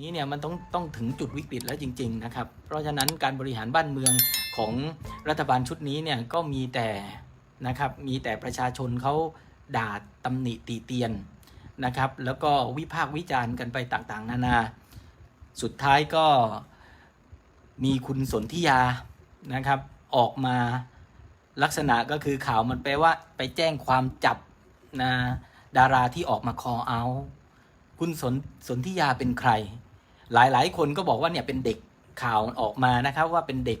นี้เนี่ยมันต้องต้องถึงจุดวิกฤตแล้วจริง ๆ นะครับ เพราะฉะนั้นการบริหารบ้านเมืองของรัฐบาลชุดนี้เนี่ยก็มีแต่นะครับมีแต่ประชาชนเขาด่าตำหนิตีเตียนนะครับ แล้วก็วิพากษ์วิจารณ์กันไปต่างๆ นานา สุดท้ายก็มีคุณสนธิยานะครับ ออกมาลักษณะก็คือข่าวมันแปลว่าไปแจ้งความจับนะดาราที่ออกมาคอเอา คุณสนสนธิยาเป็นใคร หลายๆ คนก็บอกว่าเนี่ยเป็นเด็กข่าวออกมานะครับว่าเป็นเด็ก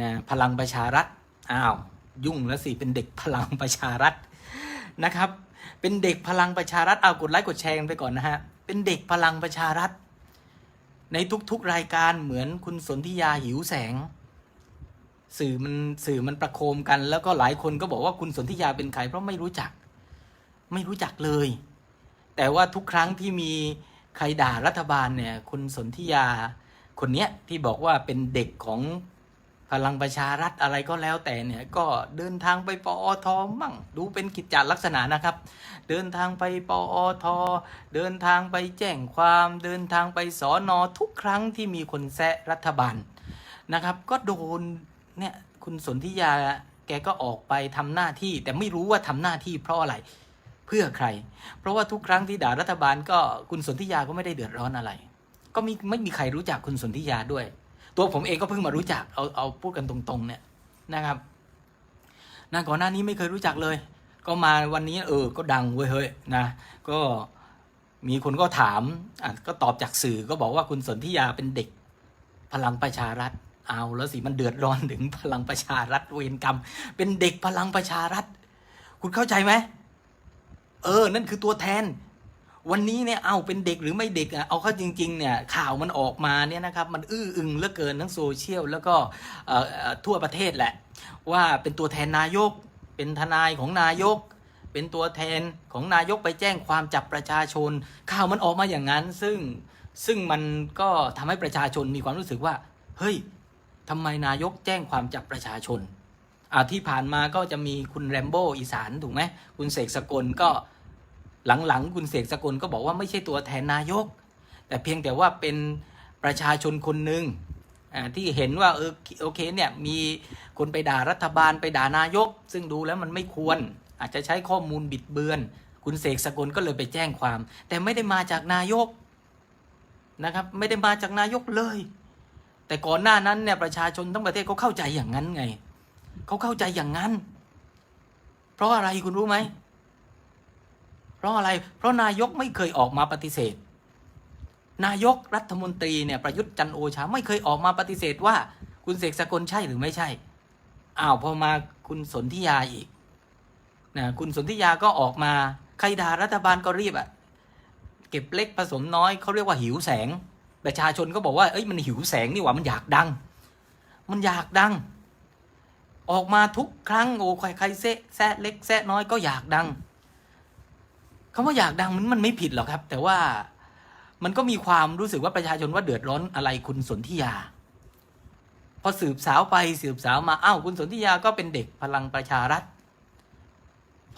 นะพลังประชารัฐอ้าวยุ่งแล้วสิเป็นเด็กพลังประชารัฐนะครับ เป็นเด็กพลังประชารัฐเอากดไลค์กดแชร์กันไปก่อนนะฮะเป็นเด็กพลังประชารัฐ ในทุกๆรายการเหมือนคุณสนธิยาหิวแสง สื่อมันสื่อมันประโคมกัน แล้วก็หลายคนก็บอกว่าคุณสนธิยาเป็นใครเพราะไม่รู้จัก ไม่รู้จักเลย แต่ว่าทุกครั้งที่มี ใครด่ารัฐบาลเนี่ยคุณสนธิยาคนเนี้ยที่บอกว่าเป็นเด็กของพลังประชารัฐอะไรก็แล้วแต่เนี่ยก็เดินทางไปปอทมั่งดูเป็นกิจจลักษณะนะครับ เดินทางไปปอทเดินทางไปแจ้งความเดินทางไปสอนอทุกครั้งที่มีคนแซะรัฐบาลนะครับ ก็โดนเนี่ยคุณสนธิยาแกก็ออกไปทำหน้าที่ แต่ไม่รู้ว่าทำหน้าที่เพราะอะไร เพื่อใคร เพราะว่าทุกครั้งที่ด่ารัฐบาลก็คุณสนธิยาก็ไม่ได้เดือดร้อนอะไร ก็มีไม่มีใครรู้จักคุณสนธิยาด้วย ตัวผมเองก็เพิ่งมารู้จักเอาเอาพูดกันตรงๆเนี่ยนะครับนะก่อนหน้านี้ไม่เคยรู้จักเลย ก็มาวันนี้เออก็ดังเว้ยเฮ้ยนะก็มีคนก็ถามอะก็ตอบจากสื่อก็บอกว่าคุณสนธิยาเป็นเด็กพลังประชารัฐเอาแล้วสิมันเดือดร้อนถึงพลังประชารัฐเวรกรรม เป็นเด็กพลังประชารัฐ คุณเข้าใจไหม เออ นั่นคือตัวแทน วันนี้เนี่ยเอาเป็นเด็กหรือไม่เด็กอะเอาเข้าจริง ๆ เนี่ยข่าวมันออกมาเนี่ยนะครับ มันอื้ออึงเหลือเกินทั้งโซเชียลแล้วก็ทั่วประเทศแหละ ว่าเป็นตัวแทนนายก เป็นทนายของนายก เป็นตัวแทนของนายกไปแจ้งความจับประชาชน ข่าวมันออกมาอย่างนั้น ซึ่งซึ่งมันก็ทำให้ประชาชนมีความรู้สึกว่า เฮ้ยทำไมนายกแจ้งความจับประชาชนอ่าที่ผ่านมาก็จะมีคุณแรมโบ้อีสานถูกไหม คุณเสกสกลก็ หลังๆ คุณเสกสกลก็บอกว่าไม่ใช่ตัวแทนนายก แต่เพียงแต่ว่าเป็นประชาชนคนหนึ่งที่เห็นว่าเออโอเคเนี่ยมีคนไปด่ารัฐบาลไปด่านายก ซึ่งดูแล้วมันไม่ควร อาจจะใช้ข้อมูลบิดเบือน คุณเสกสกลก็เลยไปแจ้งความ แต่ไม่ได้มาจากนายกนะครับไม่ได้มาจากนายกเลย แต่ก่อนหน้านั้นเนี่ยประชาชนทั้งประเทศเขาเข้าใจอย่างนั้นไงเขาเข้าใจอย่างนั้น เพราะอะไรคุณรู้ไหม ราะอะไร เพราะนายกไม่เคยออกมาปฏิเสธ นายกรัฐมนตรีเนี่ยประยุทธ์จันโอชาไม่เคยออกมาปฏิเสธว่าคุณเสกสกลใช่หรือไม่ใช่ อ้าวพอมาคุณสนธิยาอีกนะคุณสนธิยาก็ออกมาใครด่ารัฐบาลก็รีบอะเก็บเล็กผสมน้อยเขาเรียกว่าหิวแสง ประชาชนก็บอกว่าเอ้ยมันหิวแสงนี่หว่ามันอยากดัง มันอยากดัง ออกมาทุกครั้งโอ้ใครใครแซะแซะเล็กแซะน้อยก็อยากดัง คำว่าอยากดังมันมันไม่ผิดหรอกครับ แต่ว่ามันก็มีความรู้สึกว่าประชาชนว่าเดือดร้อนอะไรคุณสนธิยา พอสืบสาวไปสืบสาวมาอ้าวคุณสนธิยาก็เป็นเด็กพลังประชารัฐ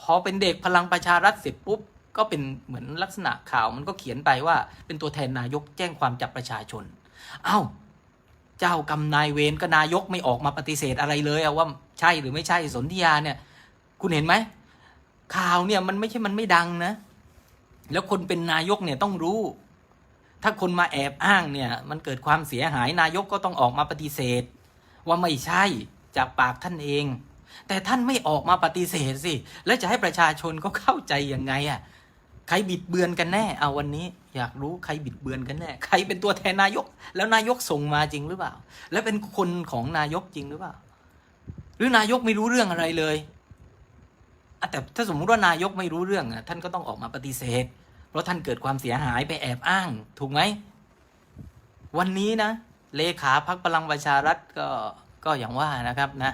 พอเป็นเด็กพลังประชารัฐเสร็จปุ๊บก็เป็นเหมือนลักษณะข่าวมันก็เขียนไปว่า เป็นตัวแทนนายกแจ้งความจับประชาชนเอ้าเจ้ากรรมนายเวรก็นายกไม่ออกมาปฏิเสธอะไรเลยอะว่าใช่หรือไม่ใช่สนธิยาเนี่ย คุณเห็นไหมข่าวเนี่ยมันไม่ใช่มันไม่ดังนะ แล้วคนเป็นนายกเนี่ยต้องรู้ ถ้าคนมาแอบอ้างเนี่ย มันเกิดความเสียหายนายกก็ต้องออกมาปฏิเสธ ว่าไม่ใช่จากปากท่านเอง แต่ท่านไม่ออกมาปฏิเสธสิ แล้วจะให้ประชาชนก็เข้าใจยังไงอะใครบิดเบือนกันแน่เอาวันนี้ อยากรู้ใครบิดเบือนกันแน่ใครเป็นตัวแทนนายก แล้วนายกส่งมาจริงหรือเปล่า แล้วเป็นคนของนายกจริงหรือเปล่า หรือนายกไม่รู้เรื่องอะไรเลย แต่ถ้าสมมุติว่านายกไม่รู้เรื่องอะท่านก็ต้องออกมาปฏิเสธ เพราะท่านเกิดความเสียหายไปแอบอ้าง ถูกไหม วันนี้นะ เลขาพักพลังประชารัฐก็ก็อย่างว่านะครับนะ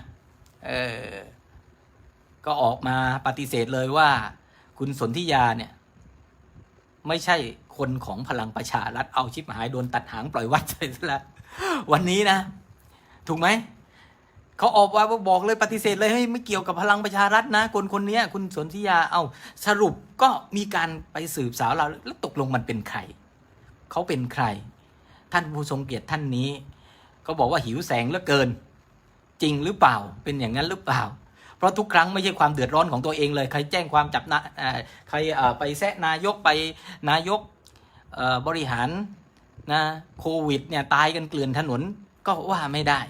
เออก็ออกมาปฏิเสธเลยว่า คุณสนธิยาเนี่ย ไม่ใช่คนของพลังประชารัฐเอาชิบหายโดนตัดหางปล่อยวัดไปซะแล้ววันนี้นะ ถูกไหม เขาออกว่าบอกเลยปฏิเสธเลยเฮ้ยไม่เกี่ยวกับพลังประชารัฐนะ คนคนนี้คุณสนธิยาเอาสรุปก็มีการไปสืบสาวเราแล้วตกลงมันเป็นใครเขาเป็นใคร ท่านผู้ทรงเกียรติท่านนี้เขาบอกว่าหิวแสงเหลือเกิน จริงหรือเปล่าเป็นอย่างนั้นหรือเปล่า เพราะทุกครั้งไม่ใช่ความเดือดร้อนของตัวเองเลยใครแจ้งความจับนะใครไปแซะนายกไปนายกบริหารนะโควิดเนี่ยตายกันเกลื่อนถนนก็ว่าไม่ได้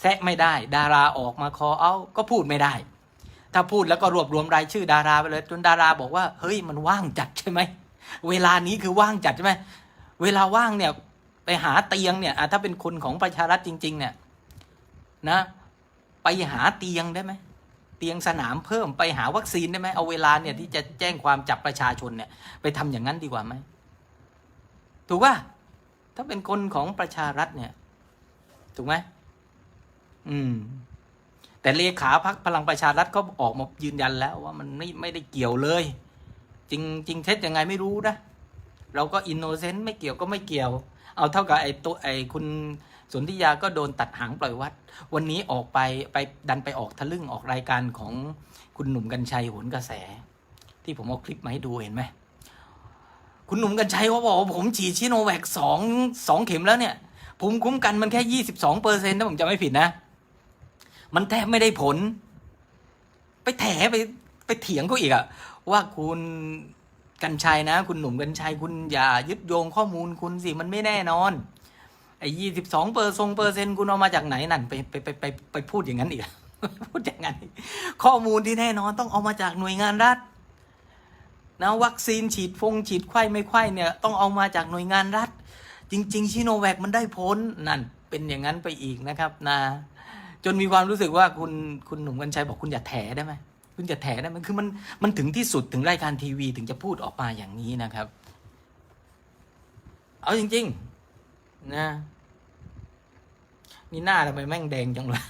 แซะไม่ได้ ดาราออกมาคอเอาก็พูดไม่ได้ ถ้าพูดแล้วก็รวบรวมรายชื่อดาราไปเลยจนดาราบอกว่า เฮ้ยมันว่างจัดใช่ไหมเวลานี้คือว่างจัดใช่ไหมเวลาว่างเนี่ยไปหาเตียงเนี่ยถ้าเป็นคนของประชารัฐจริง ๆ เนี่ยนะ ไปหาเตียงได้ไหมเตียงสนามเพิ่มไปหาวัคซีนได้ไหมเอาเวลาเนี่ยที่จะแจ้งความจับประชาชนเนี่ยไปทำอย่างนั้นดีกว่าไหมถูกป่ะถ้าเป็นคนของประชารัฐเนี่ย ถูกไหม อืม แต่เลขาพักพลังประชารัฐเขาออกมายืนยันแล้วว่ามันไม่ไม่ได้เกี่ยวเลย จริงจริงเท็จยังไงไม่รู้นะเราก็อินโนเซนต์ไม่เกี่ยวก็ไม่เกี่ยว เอาเท่ากับไอ้ตัวไอ้คุณสนธิยาก็โดนตัดหางปล่อยวัด วันนี้ออกไปไปดันไปออกทะลึ่งออกรายการของคุณหนุ่มกัญชัยโหนกระแส ที่ผมเอาคลิปมาให้ดูเห็นไหมคุณหนุ่มกัญชัยเขาบอกว่าผมฉีดชิโนแวคสองสองเข็มแล้วเนี่ยภูมิคุ้มกันมันแค่ยี่สิบสองเปอร์เซ็นต์ถ้าผมจำไม่ผิดนะ มันแทบไม่ได้ผล ไปแถไปไปเถียงเขาอีกอะว่าคุณกัญชัยนะ คุณหนุ่มกัญชัยคุณอย่ายึดโยงข้อมูลคุณสิมันไม่แน่นอนไอ้ยี่สิบสองเปอร์ซงเปอร์เซ็นต์คุณเอามาจากไหนนั่นไปไปไปไปไปพูดอย่างนั้นอีกพูดอย่างนั้นข้อมูลที่แน่นอนต้องเอามาจากหน่วยงานรัฐนะวัคซีนฉีดฟงฉีดไข้ไม่ไข้เนี่ยต้องเอามาจากหน่วยงานรัฐ จริง ๆ ชิโนแวคมันได้ผลนั่นเป็นอย่างนั้นไปอีกนะครับนะ จนมีความรู้สึกว่าคุณคุณหนุ่มกัญชัยบอกคุณอย่าแถได้ไหมคุณอย่าแถได้ไหมคือมันมันถึงที่สุดถึงรายการทีวีถึงจะพูดออกมาอย่างนี้นะครับ เอาจริง ๆ นะนี่หน้าทำไมแม่งแดงจังเลย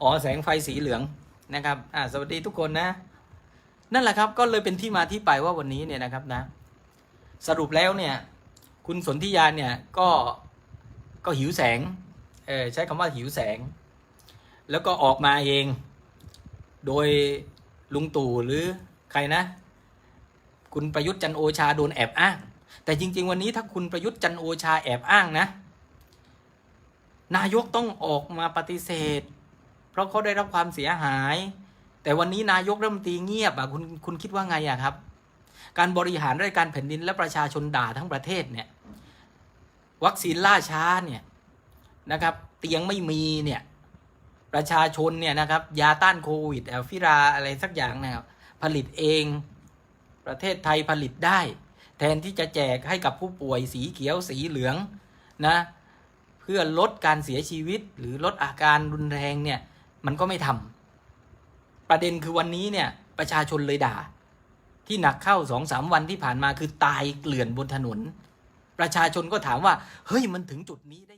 อ๋อแสงไฟสีเหลืองนะครับอ่าสวัสดีทุกคนนะ นั่นแหละครับ ก็เลยเป็นที่มาที่ไปว่าวันนี้เนี่ยนะครับนะ สรุปแล้วเนี่ย คุณสนธิยาเนี่ยก็ก็หิวแสง ใช้คำว่าหิวแสง แล้วก็ออกมาเอง โดยลุงตู่หรือใครนะ คุณประยุทธ์จันโอชาโดนแอบอ้าง แต่จริง ๆ วันนี้ถ้าคุณประยุทธ์จันโอชาแอบอ้างนะ นายกต้องออกมาปฏิเสธ เพราะเขาได้รับความเสียหาย แต่วันนี้นายกรัฐมนตรีเงียบอะคุณคุณคิดว่าไงอะครับ การบริหารราชการแผ่นดินและประชาชนด่าทั้งประเทศเนี่ยวัคซีนล่าช้าเนี่ย นะครับ เตียงไม่มีเนี่ยประชาชนเนี่ยนะครับ ยาต้านโควิดแอลฟิราอะไรสักอย่างนะครับ ผลิตเองประเทศไทยผลิตได้ แทนที่จะแจกให้กับผู้ป่วยสีเขียวสีเหลืองนะเพื่อลดการเสียชีวิตหรือลดอาการรุนแรงเนี่ยมันก็ไม่ทำประเด็นคือวันนี้เนี่ยประชาชนเลยด่า ที่หนักเข้าสองสามวันที่ผ่านมาคือตายเกลื่อนบนถนน ประชาชนก็ถามว่า เฮ้ยมันถึงจุดนี้ได้